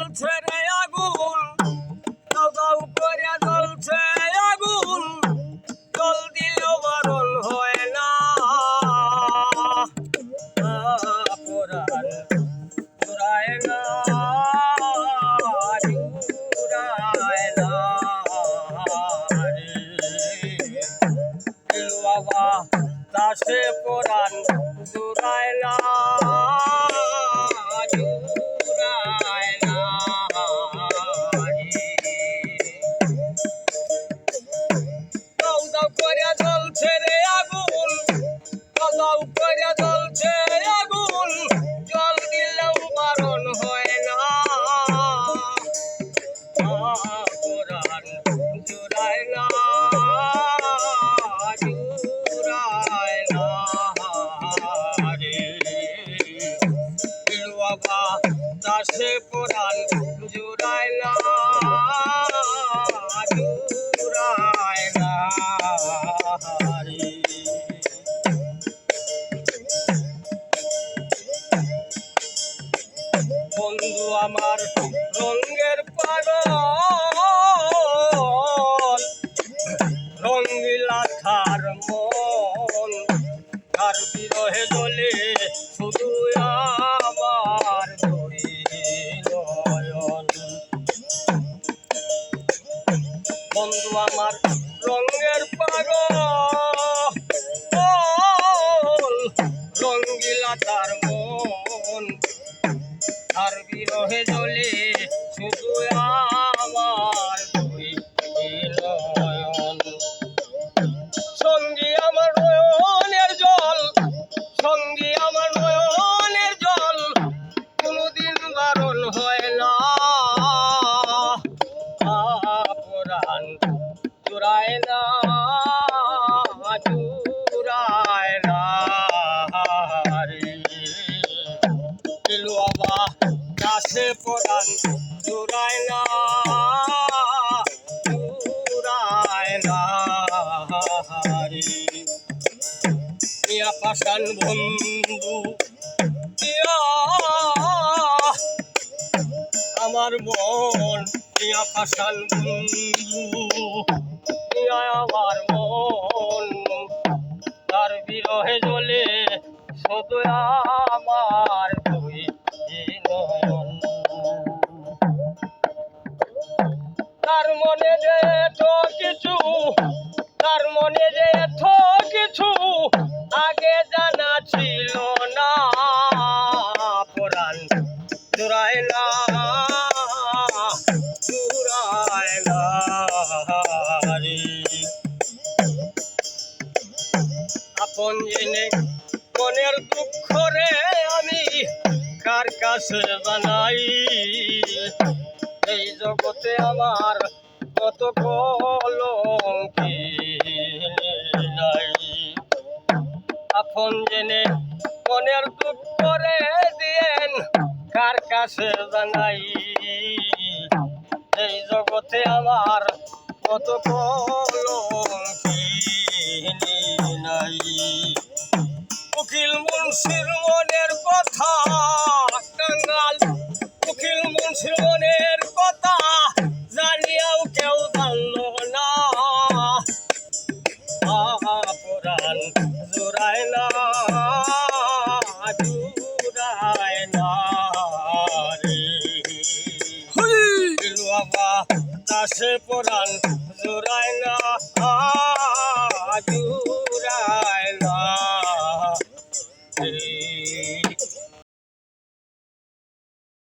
জ্বলছে রে আগুন। দাউ দাউ করে জ্বলছে আগুন। জল দিলেও বারণ হয় না। বাবা দাসে পুরাণ দাউ দাউ করে জ্বলছে। আমার রঙের পাগল। রঙ্গিলা থার মন, তার বিরহে জলে শুধু আমার বন্ধু আমার রঙের পাগল। বিরহে জলে চুরায় না চুরায় না মিয়া পাশান বন্ধু আমার মন মিয়া পাশান বন্ধু আমার মন। তার বিরহে জ্বলে শুধু আমার তার মনে যে এত কিছু, তার মনে যে এত কিছু আগে জানা ছিল না। পুরাণ চুরায় না আপন জেনে মনের দুঃখ রে আমি কার কাছে জানাই এই জগতে আমার কত কলঙ্কি আপন জেনে মনের দুঃখ করে দিয়েন, কার কাছে জানাই? এই জগতে আমার কত কলঙ্কি জোড়ায় না জোড়ায় না রে। বাবা দাসে পুরাণ জোড়ায় না।